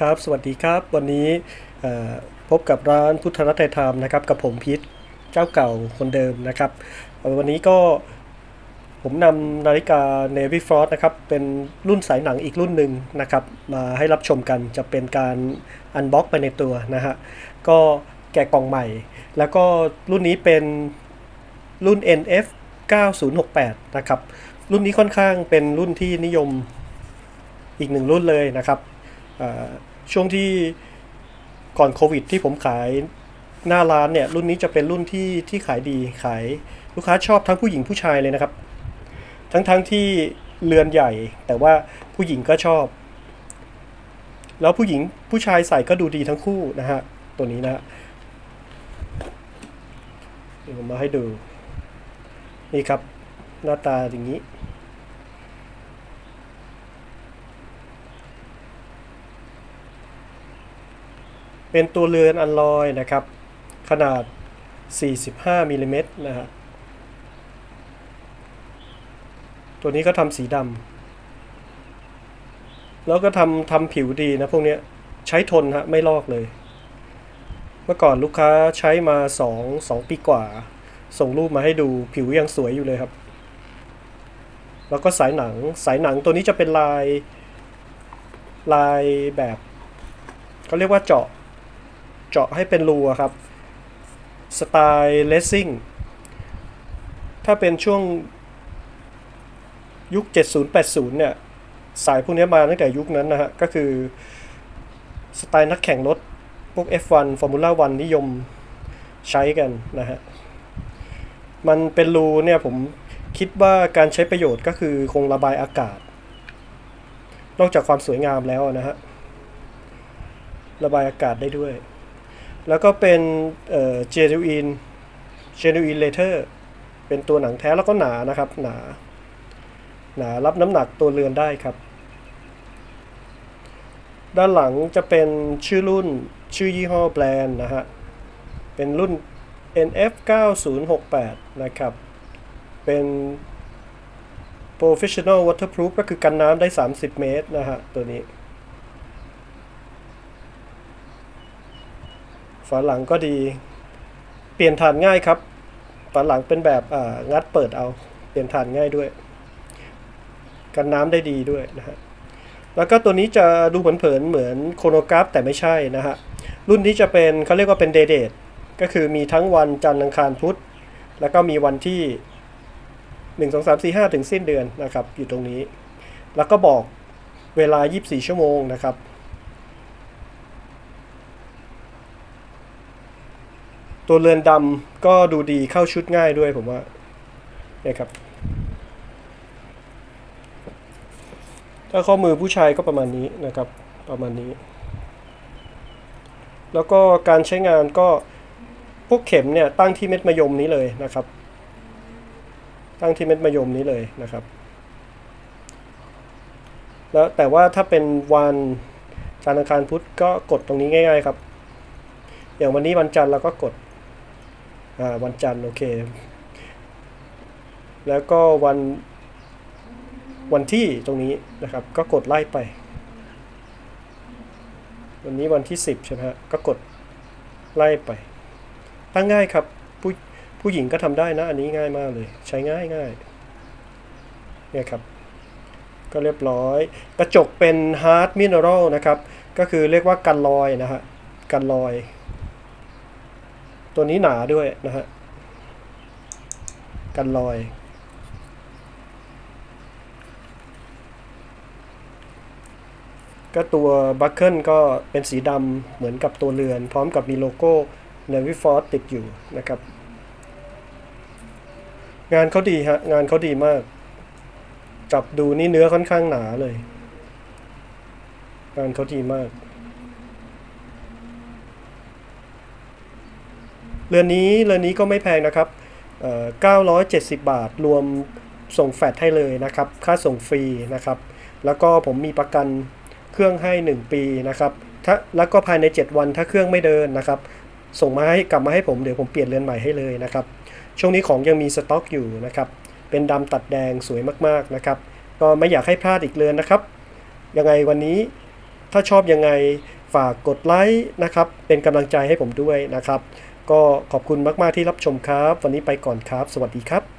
ครับ สวัสดีครับ วันนี้พบกับร้านพุทธรัตน์ไทยธรรมนะครับ กับผมพีทเจ้าเก่าคนเดิมนะครับ วันนี้ก็ผมนำนาฬิกา Navy Frost นะครับ เป็นรุ่นสายหนังอีกรุ่นหนึ่งนะครับ มาให้รับชมกันจะเป็นการอันบ็อกไปในตัวนะฮะ ก็แกะกล่องใหม่ แล้วก็รุ่นนี้เป็นรุ่น NF 9068 นะครับ รุ่นนี้ค่อนข้างเป็นรุ่นที่นิยมอีกหนึ่งรุ่นเลยนะครับ ช่วงที่ก่อนโควิด ที่ผมขายหน้าร้านเนี่ยรุ่นนี้จะเป็นรุ่นที่ที่ขายดีขายลูกค้าชอบทั้งผู้หญิงผู้ชายเลยนะครับ ทั้งทั้งที่เรือนใหญ่ แต่ว่าผู้หญิงก็ชอบ แล้วผู้หญิงผู้ชายใส่ก็ดูดีทั้งคู่นะฮะตัวนี้นะฮะเดี๋ยวผมมาให้ดู นี่ครับ หน้าตาอย่างนี้ เป็นตัวเรือนอัลลอยนะครับ ขนาด 45มิลลิเมตรนะฮะตัวนี้ก็ทำสีดำแล้วก็ทำทำผิวดีนะพวกเนี้ยใช้ทนฮะไม่ลอกเลย เมื่อก่อนลูกค้าใช้มา 2 2 ปีกว่า ส่งรูปมาให้ดูผิวยังสวยอยู่เลยครับ แล้วก็สายหนังสายหนังตัวนี้จะเป็นลายลายแบบเขาเรียกว่าเจาะ เจาะให้เป็นรูครับสไตล์เลสซิ่งถ้าเป็นช่วงยุค 70-80 เนี่ย สายพวกนี้มาตั้งแต่ยุคนั้นนะฮะ ก็คือ สไตล์นักแข่งรถ พวก F1 Formula 1 นิยมใช้กันนะฮะ มันเป็นรูเนี่ยผมคิดว่าการใช้ประโยชน์ก็คือคงระบายอากาศ นอกจากความสวยงามแล้วนะฮะ ระบายอากาศได้ด้วย แล้วก็เป็นเอ่อ genuine genuine leather เป็นตัวหนังแท้แล้วก็หนานะครับ หนา หนารับน้ำหนักตัวเรือนได้ครับ ด้านหลังจะเป็นชื่อรุ่นชื่อยี่ห้อแบรนด์นะฮะ เป็นรุ่น NF 9068นะครับ เป็น professional waterproof ก็คือกันน้ำได้ 30 เมตรนะฮะ ตัวนี้ ฝาหลังก็ดี เปลี่ยนฐานง่ายครับ ฝาหลังเป็นแบบงัดเปิดเอา เปลี่ยนฐานง่ายด้วย กันน้ำได้ดีด้วยนะฮะ แล้วก็ตัวนี้จะดูเผินๆเหมือนโคโนกราฟแต่ไม่ใช่นะฮะ รุ่นนี้จะเป็นเขาเรียกว่าเป็นเดย์เดทก็คือมีทั้งวันจันทร์อังคารพุธ แล้วก็มีวันที่ 1 2 3 4 5 ถึงสิ้นเดือนนะครับ อยู่ตรงนี้ แล้วก็บอกเวลา 24 ชั่วโมงนะครับ ตัวเรือนดำก็ดูดีเข้าชุดง่ายด้วยผมว่าเนี่ยครับ ถ้าข้อมือผู้ชายก็ประมาณนี้นะครับ ประมาณนี้ แล้วก็การใช้งานก็พวกเข็มเนี่ยตั้งที่เม็ดมะยมนี้เลยนะครับ ตั้งที่เม็ดมะยมนี้เลยนะครับ แล้วแต่ว่าถ้าเป็นวันจันทร์อังคารพุธก็กดตรงนี้ง่าย ๆ ครับ อย่างวันนี้วันจันทร์เราก็กด อ่าวันจันทร์โอเค แล้วก็วันวันที่ตรงนี้นะครับ ก็กดไล่ไป วันนี้วันที่ 10ใช่ไหมฮะก็กดไล่ไป ตั้งง่ายครับผู้ผู้หญิงก็ทำได้นะ อันนี้ง่ายมากเลย ใช้ง่ายง่ายเนี่ยครับ ก็เรียบร้อย กระจกเป็นฮาร์ดมินเนอรัลนะครับ ก็คือเรียกว่ากันรอยนะฮะกันรอย ตัวนี้หนาด้วยนะฮะ กันรอย ก็ตัวบัคเกิลก็เป็นสีดำเหมือนกับตัวเรือน พร้อมกับมีโลโก้ Navy Force ติดอยู่นะครับ งานเขาดีฮะ งานเขาดีมาก จับดูนี่เนื้อค่อนข้างหนาเลย งานเขาดีมาก เรือนนี้เรือนนี้ก็ไม่แพงนะครับเอ่อ970 บาท รวมส่งแฟดให้เลยนะครับ ค่าส่งฟรีนะครับ แล้วก็ผมมีประกันเครื่องให้ 1 ปีนะครับถ้าแล้วก็ภายใน 7 วันถ้าเครื่องไม่เดินนะครับ ส่งมาให้กลับมาให้ผมเดี๋ยวผมเปลี่ยนเรือนใหม่ให้เลยนะครับ ช่วงนี้ของยังมีสต็อกอยู่นะครับ เป็นดำตัดแดงสวยมากๆนะครับ ก็ไม่อยากให้พลาดอีกเรือนนะครับ ยังไงวันนี้ถ้าชอบยังไง ฝากกดไลค์นะครับ เป็นกำลังใจให้ผมด้วยนะครับ ก็ขอบคุณมาก ๆ ที่รับชมครับ วันนี้ไปก่อนครับ สวัสดีครับ